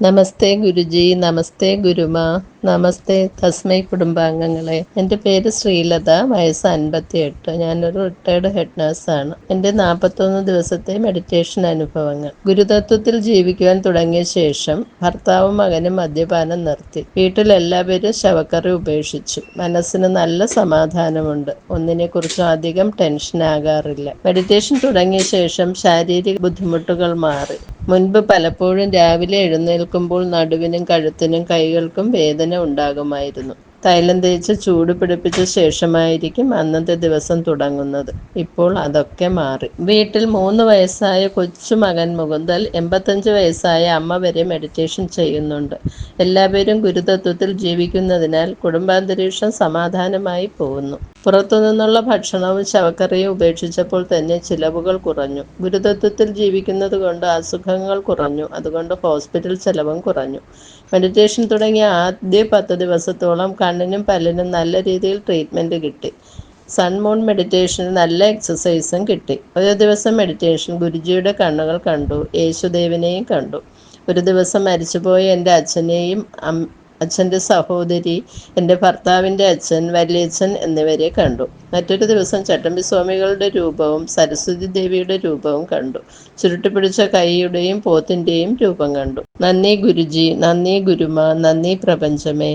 നമസ്തേ ഗുരുജി നമസ്തേ ഗുരുമ നമസ്തേ തസ്മൈ കുടുംബാംഗങ്ങളെ. എന്റെ പേര് ശ്രീലത വയസ്സ് അൻപത്തി എട്ട് ഞാനൊരു റിട്ടയർഡ് ഹെഡ് നേഴ്സാണ് എന്റെ നാൽപ്പത്തൊന്ന് ദിവസത്തെ മെഡിറ്റേഷൻ അനുഭവങ്ങൾ. ഗുരുതത്വത്തിൽ ജീവിക്കുവാൻ തുടങ്ങിയ ശേഷം ഭർത്താവും മകനും മദ്യപാനം നിർത്തി. വീട്ടിൽ വീട്ടിലെല്ലാവരും ശവക്കറി ഉപേക്ഷിച്ചു. മനസ്സിന് നല്ല സമാധാനമുണ്ട്. ഒന്നിനെക്കുറിച്ചും അധികം ടെൻഷൻ ആകാറില്ല. മെഡിറ്റേഷൻ തുടങ്ങിയ ശേഷം ശാരീരിക ബുദ്ധിമുട്ടുകൾ മാറി. മുൻപ് പലപ്പോഴും രാവിലെ എഴുന്നേൽക്കുമ്പോൾ നടുവിനും കഴുത്തിനും കൈകൾക്കും വേദന ഉണ്ടാകുമായിരുന്നു. തൈലം തേച്ച് ചൂട് പിടിപ്പിച്ച ശേഷമായിരിക്കും അന്നത്തെ ദിവസം തുടങ്ങുന്നത്. ഇപ്പോൾ അതൊക്കെ മാറി. വീട്ടിൽ മൂന്ന് വയസ്സായ കൊച്ചു മകൻ മുകുന്ദൽ എൺപത്തഞ്ച് വയസ്സായ അമ്മ വരെ മെഡിറ്റേഷൻ ചെയ്യുന്നുണ്ട്. എല്ലാവരും ഗുരുതത്വത്തിൽ ജീവിക്കുന്നതിനാൽ കുടുംബാന്തരീക്ഷം സമാധാനമായി പോകുന്നു. പുറത്തുനിന്നുള്ള ഭക്ഷണവും ശവക്കറിയും ഉപേക്ഷിച്ചപ്പോൾ തന്നെ ചിലവുകൾ കുറഞ്ഞു. ഗുരുതത്വത്തിൽ ജീവിക്കുന്നത് കൊണ്ട് അസുഖങ്ങൾ കുറഞ്ഞു. അതുകൊണ്ട് ഹോസ്പിറ്റൽ ചെലവും കുറഞ്ഞു. മെഡിറ്റേഷൻ തുടങ്ങിയ ആദ്യ പത്ത് ദിവസത്തോളം കണ്ണിനും പല്ലിനും നല്ല രീതിയിൽ ട്രീറ്റ്മെന്റ് കിട്ടി. സൺമൂൺ മെഡിറ്റേഷന് നല്ല എക്സസൈസും കിട്ടി. ഒരു ദിവസം മെഡിറ്റേഷൻ ഗുരുജിയുടെ കണ്ണുകൾ കണ്ടു. യേശുദേവനെയും കണ്ടു. ഒരു ദിവസം മരിച്ചുപോയ എന്റെ അച്ഛനെയും അച്ഛന്റെ സഹോദരി എന്റെ ഭർത്താവിന്റെ അച്ഛൻ വല്യച്ഛൻ എന്നിവരെ കണ്ടു. മറ്റൊരു ദിവസം ചട്ടമ്പി സ്വാമികളുടെ രൂപവും സരസ്വതി ദേവിയുടെ രൂപവും കണ്ടു. ചുരുട്ടിപ്പിടിച്ച കൈയുടെയും പോത്തിന്റെയും രൂപം കണ്ടു. നന്ദി ഗുരുജി നന്ദി ഗുരുമ നന്ദി പ്രപഞ്ചമേ.